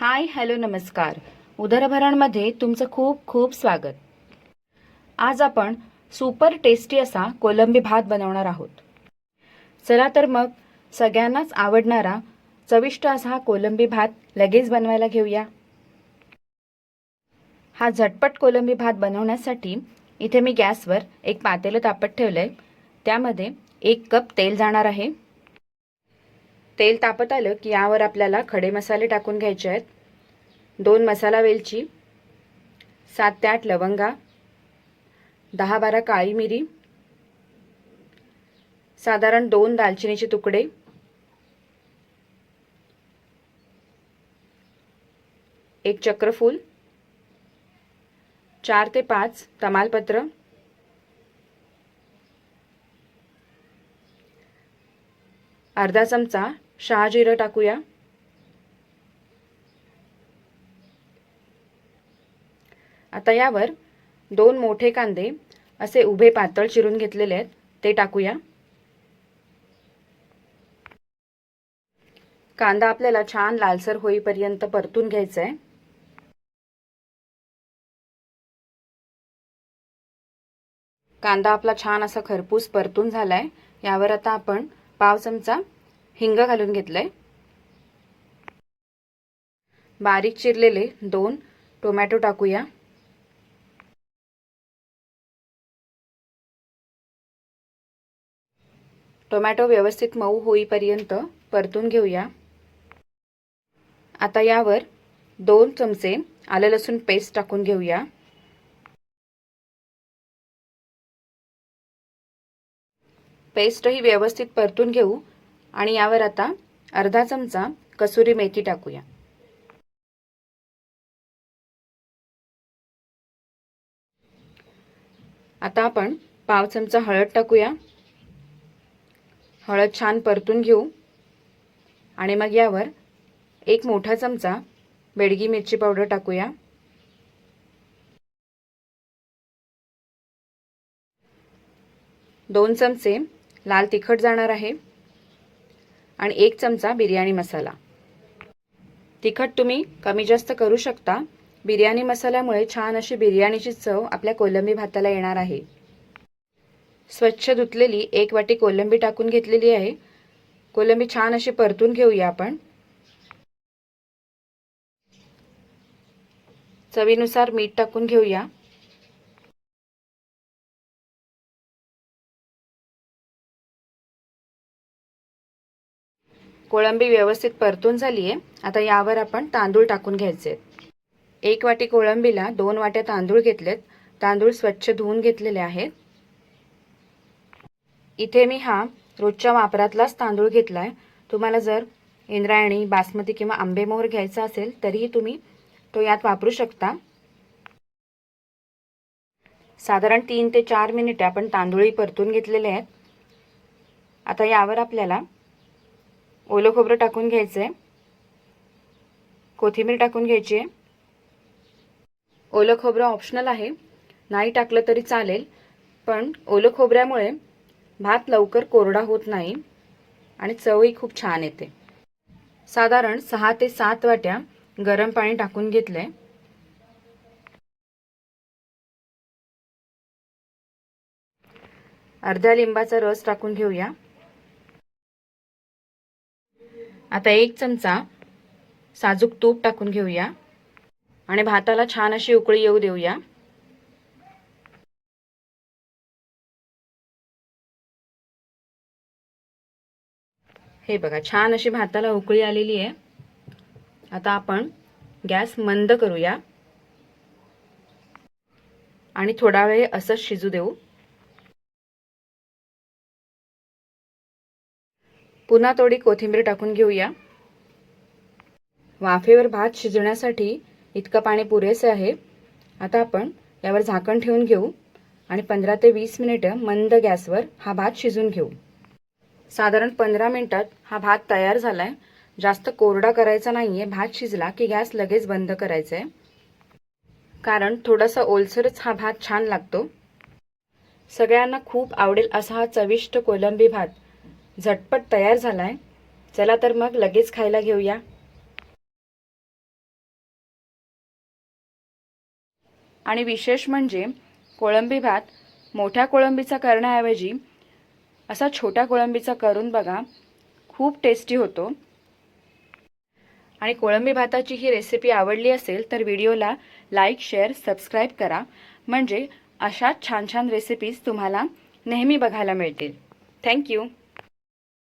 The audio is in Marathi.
हाय हॅलो नमस्कार. उदरभरणमध्ये तुमचं खूप खूप स्वागत. आज आपण सुपर टेस्टी असा कोलंबी भात बनवणार आहोत. चला तर मग सगळ्यांनाच आवडणारा चविष्ट असा हा कोलंबी भात लगेच बनवायला घेऊया. हा झटपट कोलंबी भात बनवण्यासाठी इथे मी गॅसवर एक पातेलं तापत ठेवलं आहे त्यामध्ये एक कप तेल जाणार आहे. तेल तापत आलं की यावर आपल्याला खडे मसाले टाकून घ्यायचे आहेत. दोन मसाला वेलची सात ते आठ लवंगा दहा बारा काळी मिरी साधारण दोन दालचिनीचे तुकडे एक चक्रफूल चार ते पाच तमालपत्र अर्धा चमचा शहाजिरं टाकूया. आता यावर दोन मोठे कांदे असे उभे पातळ चिरून घेतलेले आहेत ते टाकूया. कांदा आपल्याला छान लालसर होईपर्यंत परतून घ्यायचा आहे. कांदा आपला छान असा खरपूस परतून झालाय. यावर आता आपण पाव चमचा हिंग घालून घेतलंय. बारीक चिरलेले दोन टोमॅटो टाकूया. टोमॅटो व्यवस्थित मऊ होईपर्यंत परतून घेऊया. आता यावर दोन चमचे आलं लसूण पेस्ट टाकून घेऊया. पेस्टही व्यवस्थित परतून घेऊ. आणि यावर आता अर्धा चमचा कसुरी मेथी टाकूया. आता आपण पाव चमचा हळद टाकूया. हळद छान परतून घेऊ. आणि मग यावर एक मोठा चमचा बेडगी मिरची पावडर टाकूया. दोन चमचे लाल तिखट जाणार आहे. आणि एक चमचा बिर्याणी मसाला. तिखट तुम्ही कमी जास्त करू शकता. बिर्याणी मसाल्यामुळे छान अशी बिर्याणीची चव आपल्या कोलंबी भाताला येणार आहे. स्वच्छ धुतलेली एक वाटी कोलंबी टाकून घेतलेली आहे. कोलंबी छान अशी परतून घेऊया आपण. चवीनुसार मीठ टाकून घेऊया. कोळंबी व्यवस्थित परतून झाली आहे आता यावर आपण तांदूळ टाकून घ्यायचे. एक वाटी कोळंबीला दोन वाट्या तांदूळ घेतलेत. तांदूळ स्वच्छ धुवून घेतलेले आहेत. इथे मी हा रोजच्या वापरातलाच तांदूळ घेतला आहे तुम्हाला जर इंद्रायणी बासमती किंवा आंबेमोहर घ्यायचा असेल तरीही तुम्ही तो यात वापरू शकता. साधारण तीन ते चार मिनिटे आपण तांदूळही परतून घेतलेले आहेत. आता यावर आपल्याला ओलं खोबरं टाकून घ्यायचं आहे कोथिंबीर टाकून घ्यायची आहे. ओलं खोबरं ऑप्शनल आहे. नाही टाकलं तरी चालेल. पण ओलं खोबऱ्यामुळे भात लवकर कोरडा होत नाही आणि चवही खूप छान येते. साधारण सहा ते सात वाट्या गरम पाणी टाकून घेतलंय. अर्ध्या लिंबाचा रस टाकून घेऊया. आता एक चमचा साजूक तूप टाकून घेऊया. आणि भाताला छान अशी उकळी येऊ देऊया. हे बघा छान अशी भाताला उकळी आलेली आहे. आता आपण गॅस मंद करूया. आणि थोडा वेळ असंच शिजू देऊ. पुन्हा थोडी कोथिंबीर टाकून घेऊया. वाफेवर भात शिजण्यासाठी इतकं पाणी पुरेसे आहे. आता आपण यावर झाकण ठेवून घेऊ आणि पंधरा ते वीस मिनिटं मंद गॅसवर हा भात शिजून घेऊ. साधारण पंधरा मिनिटात हा भात तयार झाला आहे जास्त कोरडा करायचा नाही आहे भात शिजला की गॅस लगेच बंद करायचा आहे कारण थोडासा ओलसरच हा भात छान लागतो. सगळ्यांना खूप आवडेल असा हा चविष्ट कोलंबी भात. झटपट तयार झाला आहे चला तर मग लगेच खायला घेऊया. आणि विशेष म्हणजे कोळंबी भात मोठ्या कोळंबीचा करण्याऐवजी असा छोट्या कोळंबीचा करून बघा खूप टेस्टी होतो. आणि कोळंबी भाताची ही रेसिपी आवडली असेल तर व्हिडिओला लाईक शेअर सबस्क्राईब करा. म्हणजे अशा छान छान रेसिपीज तुम्हाला नेहमी बघायला मिळतील. थँक्यू